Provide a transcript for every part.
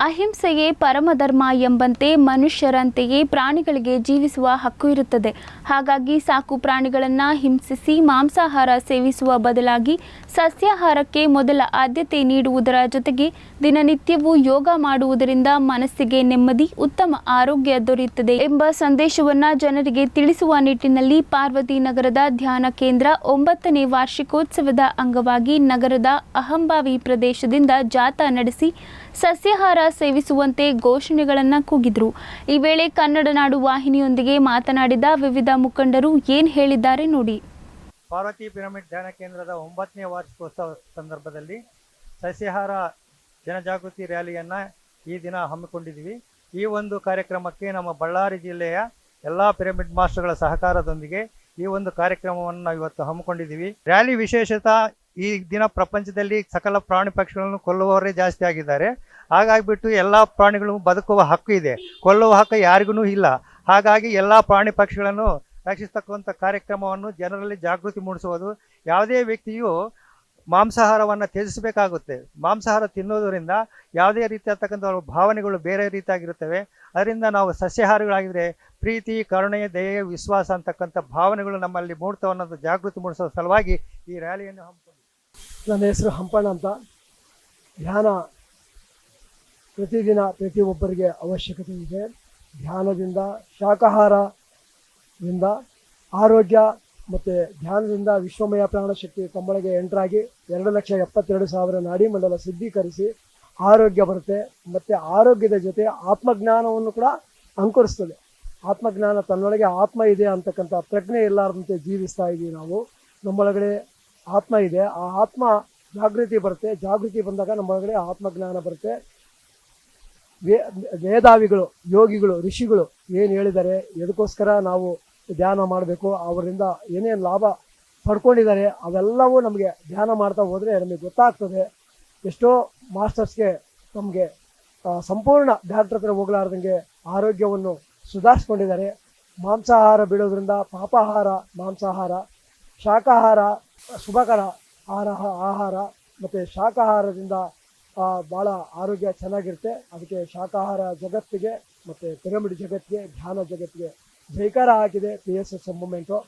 ಅಹಿಂಸೆಯೇ ಪರಮಧರ್ಮ ಎಂಬಂತೆ ಮನುಷ್ಯರಂತೆಯೇ ಪ್ರಾಣಿಗಳಿಗೆ ಜೀವಿಸುವ ಹಕ್ಕು ಇರುತ್ತದೆ. ಹಾಗಾಗಿ ಸಾಕು ಪ್ರಾಣಿಗಳನ್ನು ಹಿಂಸಿಸಿ ಮಾಂಸಾಹಾರ ಸೇವಿಸುವ ಬದಲಾಗಿ ಸಸ್ಯಾಹಾರಕ್ಕೆ ಮೊದಲ ಆದ್ಯತೆ ನೀಡುವುದರ ಜೊತೆಗೆ ದಿನನಿತ್ಯವೂ ಯೋಗ ಮಾಡುವುದರಿಂದ ಮನಸ್ಸಿಗೆ ನೆಮ್ಮದಿ, ಉತ್ತಮ ಆರೋಗ್ಯ ದೊರೆಯುತ್ತದೆ ಎಂಬ ಸಂದೇಶವನ್ನು ಜನರಿಗೆ ತಿಳಿಸುವ ನಿಟ್ಟಿನಲ್ಲಿ ಪಾರ್ವತಿ ನಗರದ ಧ್ಯಾನ ಕೇಂದ್ರ ಒಂಬತ್ತನೇ ವಾರ್ಷಿಕೋತ್ಸವದ ಅಂಗವಾಗಿ ನಗರದ ಅಹಂಬಾವಿ ಪ್ರದೇಶದಿಂದ ಜಾಥಾ ನಡೆಸಿ ಸಸ್ಯಾಹಾರ ಸೇವಿಸುವಂತೆ ಘೋಷಣೆಗಳನ್ನು ಕೂಗಿದ್ರು. ಈ ವೇಳೆ ಕನ್ನಡ ನಾಡು ವಾಹಿನಿಯೊಂದಿಗೆ ಮಾತನಾಡಿದ ವಿವಿಧ ಮುಖಂಡರು ಏನು ಹೇಳಿದ್ದಾರೆ ನೋಡಿ. ಪಾರ್ವತಿ ಪಿರಮಿಡ್ ಧ್ಯಾನ ಕೇಂದ್ರದ ಒಂಬತ್ತನೇ ವಾರ್ಷಿಕೋತ್ಸವ ಸಂದರ್ಭದಲ್ಲಿ ಸಸ್ಯಾಹಾರ ಜನಜಾಗೃತಿ ರ್ಯಾಲಿಯನ್ನು ಈ ದಿನ ಹಮ್ಮಿಕೊಂಡಿದ್ದೀವಿ. ಈ ಒಂದು ಕಾರ್ಯಕ್ರಮಕ್ಕೆ ನಮ್ಮ ಬಳ್ಳಾರಿ ಜಿಲ್ಲೆಯ ಎಲ್ಲ ಪಿರಮಿಡ್ ಮಾಸ್ಟರ್ಗಳ ಸಹಕಾರದೊಂದಿಗೆ ಈ ಒಂದು ಕಾರ್ಯಕ್ರಮವನ್ನು ನಾವು ಇವತ್ತು ಹಮ್ಮಿಕೊಂಡಿದ್ದೀವಿ. ರ್ಯಾಲಿ ವಿಶೇಷತ ಈ ದಿನ ಪ್ರಪಂಚದಲ್ಲಿ ಸಕಲ ಪ್ರಾಣಿ ಪಕ್ಷಿಗಳನ್ನು ಕೊಲ್ಲುವವರೇ ಜಾಸ್ತಿ ಆಗಿದ್ದಾರೆ. ಹಾಗಾಗಿಬಿಟ್ಟು ಎಲ್ಲ ಪ್ರಾಣಿಗಳು ಬದುಕುವ ಹಕ್ಕು ಇದೆ. ಕೊಲ್ಲುವ ಹಕ್ಕು ಯಾರಿಗೂ ಇಲ್ಲ. ಹಾಗಾಗಿ ಎಲ್ಲ ಪ್ರಾಣಿ ಪಕ್ಷಿಗಳನ್ನು ರಕ್ಷಿಸ್ತಕ್ಕಂಥ ಕಾರ್ಯಕ್ರಮವನ್ನು ಜನರಲ್ಲಿ ಜಾಗೃತಿ ಮೂಡಿಸುವುದು. ಯಾವುದೇ ವ್ಯಕ್ತಿಯು ಮಾಂಸಾಹಾರವನ್ನು ತ್ಯಜಿಸಬೇಕಾಗುತ್ತೆ. ಮಾಂಸಾಹಾರ ತಿನ್ನೋದರಿಂದ ಯಾವುದೇ ರೀತಿಯಾಗ್ತಕ್ಕಂಥ ಭಾವನೆಗಳು ಬೇರೆ ರೀತಿಯಾಗಿರುತ್ತವೆ. ಅದರಿಂದ ನಾವು ಸಸ್ಯಾಹಾರಿಗಳಾಗಿದ್ದರೆ ಪ್ರೀತಿ, ಕರುಣೆ, ದಯೆ, ವಿಶ್ವಾಸ ಅಂತಕ್ಕಂಥ ಭಾವನೆಗಳು ನಮ್ಮಲ್ಲಿ ಮೂಡ್ತವನ್ನೋದು ಜಾಗೃತಿ ಮೂಡಿಸೋ ಸಲುವಾಗಿ ಈ ರ್ಯಾಲಿಯನ್ನು ಹಮ್ಮಿಕೊಂಡಿದ್ದೀವಿ. ನನ್ನ ಹೆಸರು ಹಂಪಣ್ಣ ಅಂತ. ಧ್ಯಾನ ಪ್ರತಿದಿನ ಪ್ರತಿಯೊಬ್ಬರಿಗೆ ಅವಶ್ಯಕತೆ ಇದೆ. ಧ್ಯಾನದಿಂದ ಶಾಕಾಹಾರದಿಂದ ಆರೋಗ್ಯ ಮತ್ತು ಧ್ಯಾನದಿಂದ ವಿಶ್ವಮಯ ಪ್ರಾಣಶಕ್ತಿ ತಮ್ಮೊಳಗೆ ಎಂಟ್ರಾಗಿ ಎರಡು ಲಕ್ಷ ಎಪ್ಪತ್ತೆರಡು ಸಾವಿರ ನಾಡಿಮಂಡಲ ಸಿದ್ಧೀಕರಿಸಿ ಆರೋಗ್ಯ ಬರುತ್ತೆ. ಮತ್ತು ಆರೋಗ್ಯದ ಜೊತೆ ಆತ್ಮಜ್ಞಾನವನ್ನು ಕೂಡ ಅಂಕುರಿಸ್ತದೆ. ಆತ್ಮಜ್ಞಾನ ತನ್ನೊಳಗೆ ಆತ್ಮ ಇದೆ ಅಂತಕ್ಕಂಥ ಪ್ರಜ್ಞೆ ಇಲ್ಲಾರದಂತೆ ಜೀವಿಸ್ತಾ ಇದ್ದೀವಿ ನಾವು. ನಮ್ಮೊಳಗಡೆ ಆತ್ಮ ಇದೆ. ಆ ಆತ್ಮ ಜಾಗೃತಿ ಬರುತ್ತೆ. ಜಾಗೃತಿ ಬಂದಾಗ ನಮ್ಮ ಒಳಗಡೆ ಆತ್ಮಜ್ಞಾನ ಬರುತ್ತೆ. ವೇ ಯೋಗಿಗಳು, ಋಷಿಗಳು ಏನು ಹೇಳಿದ್ದಾರೆ, ಎದಕ್ಕೋಸ್ಕರ ನಾವು ಧ್ಯಾನ ಮಾಡಬೇಕು, ಅವರಿಂದ ಏನೇನು ಲಾಭ ಪಡ್ಕೊಂಡಿದ್ದಾರೆ, ಅವೆಲ್ಲವೂ ನಮಗೆ ಧ್ಯಾನ ಮಾಡ್ತಾ ಹೋದರೆ ನಮಗೆ ಗೊತ್ತಾಗ್ತದೆ. ಎಷ್ಟೋ ಮಾಸ್ಟರ್ಸ್ಗೆ ನಮಗೆ ಸಂಪೂರ್ಣ ಡಾಕ್ಟರ್ ಹತ್ರ ಹೋಗಲಾರ್ದಂಗೆ ಆರೋಗ್ಯವನ್ನು ಸುಧಾರಿಸ್ಕೊಂಡಿದ್ದಾರೆ. ಮಾಂಸಾಹಾರ ಬಿಡೋದ್ರಿಂದ ಪಾಪಾಹಾರ, ಮಾಂಸಾಹಾರ ಶಾಕಾಹಾರ ಶುಭಕರ ಆಹಾರ ಆಹಾರ ಮತ್ತು ಶಾಖಾಹಾರದಿಂದ ಭಾಳ ಆರೋಗ್ಯ ಚೆನ್ನಾಗಿರುತ್ತೆ. ಅದಕ್ಕೆ ಶಾಖಾಹಾರ ಜಗತ್ತಿಗೆ ಮತ್ತು ಪಿರಮಿಡ್ ಜಗತ್ತಿಗೆ, ಧ್ಯಾನ ಜಗತ್ತಿಗೆ ಜೈಕಾರ ಹಾಕಿದೆ ಪಿ ಎಸ್ ಎಸ್ ಮೂಮೆಂಟು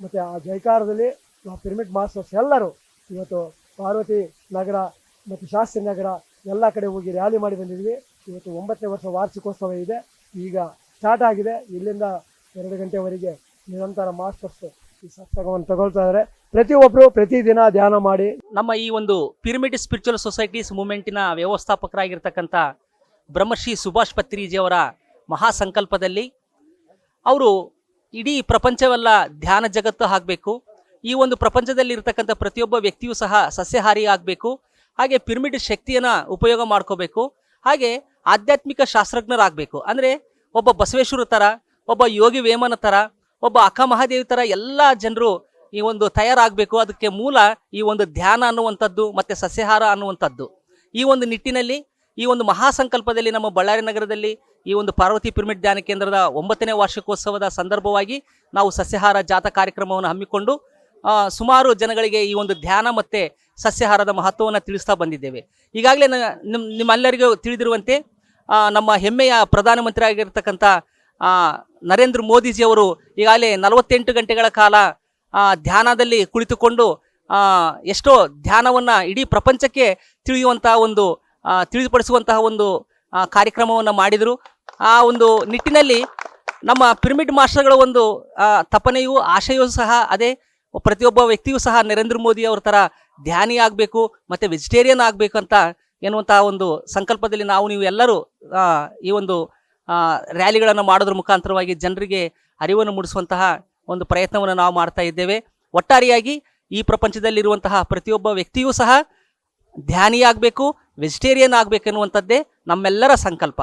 ಮತ್ತು ಆ ಜೈಕಾರದಲ್ಲಿ ನಾವು ಪಿರಮಿಡ್ ಮಾಸ್ಟರ್ಸ್ ಎಲ್ಲರೂ ಇವತ್ತು ಪಾರ್ವತಿ ನಗರ ಮತ್ತು ಶಾಸ್ತ್ರಿ ನಗರ ಎಲ್ಲ ಕಡೆ ಹೋಗಿ ರ್ಯಾಲಿ ಮಾಡಿ ಬಂದಿದ್ವಿ. ಇವತ್ತು ಒಂಬತ್ತನೇ ವರ್ಷ ವಾರ್ಷಿಕೋತ್ಸವ ಇದೆ. ಈಗ ಸ್ಟಾರ್ಟ್ ಆಗಿದೆ. ಇಲ್ಲಿಂದ ಎರಡು ಗಂಟೆವರೆಗೆ ನಿರಂತರ ಮಾಸ್ಟರ್ಸ್ ಸತ್ಸಂಗವನ್ನು ತಗೊಳ್ತಾ ಇದ್ದಾರೆ. ಪ್ರತಿಯೊಬ್ಬರು ಪ್ರತಿದಿನ ಧ್ಯಾನ ಮಾಡಿ. ನಮ್ಮ ಈ ಒಂದು ಪಿರಮಿಡ್ ಸ್ಪಿರಿಚುವಲ್ ಸೊಸೈಟೀಸ್ ಮೂಮೆಂಟಿನ ವ್ಯವಸ್ಥಾಪಕರಾಗಿರ್ತಕ್ಕಂಥ ಬ್ರಹ್ಮಶ್ರೀ ಸುಭಾಷ್ ಪತ್ರಿಜಿಯವರ ಮಹಾಸಂಕಲ್ಪದಲ್ಲಿ ಅವರು ಇಡೀ ಪ್ರಪಂಚವೆಲ್ಲ ಧ್ಯಾನ ಜಗತ್ತು ಆಗಬೇಕು. ಈ ಒಂದು ಪ್ರಪಂಚದಲ್ಲಿ ಇರ್ತಕ್ಕಂಥ ಪ್ರತಿಯೊಬ್ಬ ವ್ಯಕ್ತಿಯೂ ಸಹ ಸಸ್ಯಹಾರಿ ಆಗಬೇಕು. ಹಾಗೆ ಪಿರಮಿಡ್ ಶಕ್ತಿಯನ್ನು ಉಪಯೋಗ ಮಾಡ್ಕೋಬೇಕು. ಹಾಗೆ ಆಧ್ಯಾತ್ಮಿಕ ಶಾಸ್ತ್ರಜ್ಞರಾಗಬೇಕು. ಅಂದರೆ ಒಬ್ಬ ಬಸವೇಶ್ವರ ಥರ, ಒಬ್ಬ ಯೋಗಿ ವೇಮನ ಥರ ಒಬ್ಬ ಅಕ್ಕ ಮಹಾದೇವಿ ಥರ ಎಲ್ಲ ಜನರು ಈ ಒಂದು ತಯಾರಾಗಬೇಕು. ಅದಕ್ಕೆ ಮೂಲ ಈ ಒಂದು ಧ್ಯಾನ ಅನ್ನುವಂಥದ್ದು ಮತ್ತು ಸಸ್ಯಾಹಾರ ಅನ್ನುವಂಥದ್ದು. ಈ ಒಂದು ನಿಟ್ಟಿನಲ್ಲಿ, ಈ ಒಂದು ಮಹಾಸಂಕಲ್ಪದಲ್ಲಿ ನಮ್ಮ ಬಳ್ಳಾರಿ ನಗರದಲ್ಲಿ ಈ ಒಂದು ಪಾರ್ವತಿ ಪಿರಮಿಡ್ ಧ್ಯಾನ ಕೇಂದ್ರದ ಒಂಬತ್ತನೇ ವಾರ್ಷಿಕೋತ್ಸವದ ಸಂದರ್ಭವಾಗಿ ನಾವು ಸಸ್ಯಹಾರ ಜಾಥಾ ಕಾರ್ಯಕ್ರಮವನ್ನು ಹಮ್ಮಿಕೊಂಡು ಸುಮಾರು ಜನಗಳಿಗೆ ಈ ಒಂದು ಧ್ಯಾನ ಮತ್ತು ಸಸ್ಯಹಾರದ ಮಹತ್ವವನ್ನು ತಿಳಿಸ್ತಾ ಬಂದಿದ್ದೇವೆ. ಈಗಾಗಲೇ ನಿಮ್ಮ ನಿಮ್ಮೆಲ್ಲರಿಗೂ ತಿಳಿದಿರುವಂತೆ ನಮ್ಮ ಹೆಮ್ಮೆಯ ಪ್ರಧಾನಮಂತ್ರಿ ಆಗಿರ್ತಕ್ಕಂಥ ನರೇಂದ್ರ ಮೋದಿಜಿಯವರು ಈಗಾಗಲೇ ನಲವತ್ತೆಂಟು ಗಂಟೆಗಳ ಕಾಲ ಧ್ಯಾನದಲ್ಲಿ ಕುಳಿತುಕೊಂಡು ಎಷ್ಟೋ ಧ್ಯಾನವನ್ನು ಇಡೀ ಪ್ರಪಂಚಕ್ಕೆ ತಿಳಿಯುವಂತಹ ಒಂದು ತಿಳಿದುಪಡಿಸುವಂತಹ ಒಂದು ಕಾರ್ಯಕ್ರಮವನ್ನು ಮಾಡಿದರು. ಆ ಒಂದು ನಿಟ್ಟಿನಲ್ಲಿ ನಮ್ಮ ಪಿರಮಿಡ್ ಮಾಸ್ಟರ್ಗಳ ಒಂದು ತಪನೆಯು ಆಶಯವೂ ಸಹ ಅದೇ. ಪ್ರತಿಯೊಬ್ಬ ವ್ಯಕ್ತಿಯೂ ಸಹ ನರೇಂದ್ರ ಮೋದಿ ಅವ್ರ ಥರ ಧ್ಯಾನಿ ಆಗಬೇಕು, ಮತ್ತು ವೆಜಿಟೇರಿಯನ್ ಆಗಬೇಕು ಅಂತ ಎನ್ನುವಂತಹ ಒಂದು ಸಂಕಲ್ಪದಲ್ಲಿ ನಾವು ನೀವು ಎಲ್ಲರೂ ಈ ಒಂದು ರ್ಯಾಲಿಗಳನ್ನು ಮಾಡೋದ್ರ ಮುಖಾಂತರವಾಗಿ ಜನರಿಗೆ ಅರಿವನ್ನು ಮೂಡಿಸುವಂತಹ ಒಂದು ಪ್ರಯತ್ನವನ್ನು ನಾವು ಮಾಡ್ತಾ ಇದ್ದೇವೆ. ಒಟ್ಟಾರೆಯಾಗಿ ಈ ಪ್ರಪಂಚದಲ್ಲಿರುವಂತಹ ಪ್ರತಿಯೊಬ್ಬ ವ್ಯಕ್ತಿಯೂ ಸಹ ಧ್ಯಾನಿಯಾಗಬೇಕು ವೆಜಿಟೇರಿಯನ್ ಆಗಬೇಕೆನ್ನುವಂಥದ್ದೇ ನಮ್ಮೆಲ್ಲರ ಸಂಕಲ್ಪ.